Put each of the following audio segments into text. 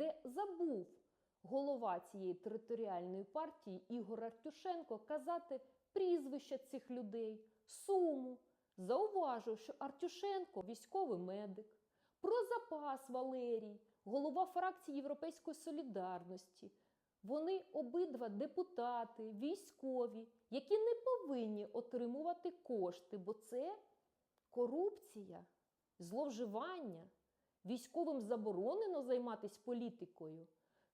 де забув голова цієї територіальної партії Ігор Артюшенко казати прізвища цих людей, суму. Зауважив, що Артюшенко військовий медик, про запас Валерій, голова фракції Європейської солідарності. Вони обидва депутати, військові, які не повинні отримувати кошти, бо це корупція, зловживання. Військовим заборонено займатися політикою.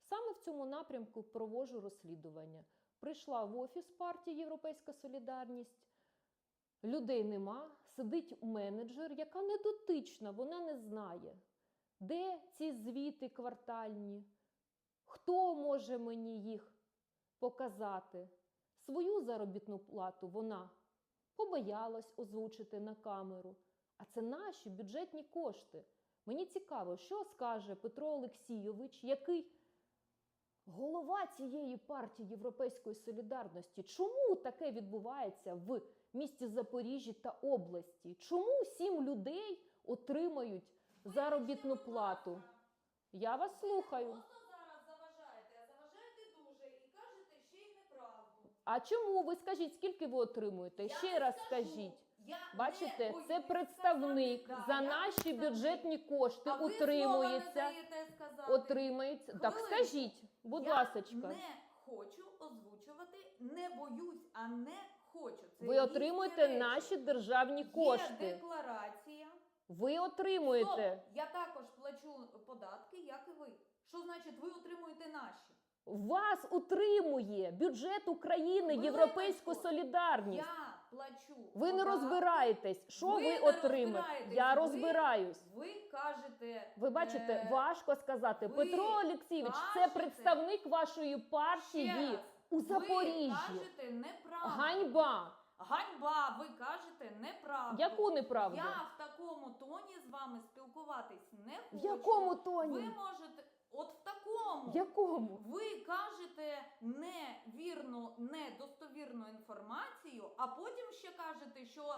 Саме в цьому напрямку проводжу розслідування. Прийшла в офіс партії Європейська Солідарність. Людей нема, сидить менеджер, яка не дотична, вона не знає, де ці звіти квартальні, хто може мені їх показати. Свою заробітну плату вона побоялась озвучити на камеру. А це наші бюджетні кошти. Мені цікаво, що скаже Петро Олексійович, який голова цієї партії Європейської солідарності. Чому таке відбувається в місті Запоріжжі та області? Чому сім людей отримають заробітну плату? Я вас слухаю. А чому ви скажіть, скільки ви отримуєте? Я Ще раз скажу. скажіть. Бачите, це представник за наші бюджетні кошти а утримується. слова не сказати. Отримається. Так скажіть, будь ласочка. не хочу озвучувати, не боюсь, а не хочу. Це Ви отримуєте речі. наші державні кошти. Є декларація. Ви отримуєте. Стоп, я також плачу податки, як і ви. Що значить, ви отримуєте наші? Вас утримує бюджет України, Європейську солідарність. Я плачу. Ви не податки. розбираєтесь, що Ви ви, отримаєте. Я Ви- розбираюсь. Ви кажете. Ви бачите, е, важко сказати. ви Петро Олексійович, це представник вашої партії раз, у Запоріжжі. Ви кажете неправду. Ганьба! Ганьба, ви кажете неправду. Яку неправду? Я в такому тоні з вами спілкуватись не В якому тоні? Ви можете, от в такому. В якому? Ви кажете невірну, недостовірну інформацію, а потім ще кажете, що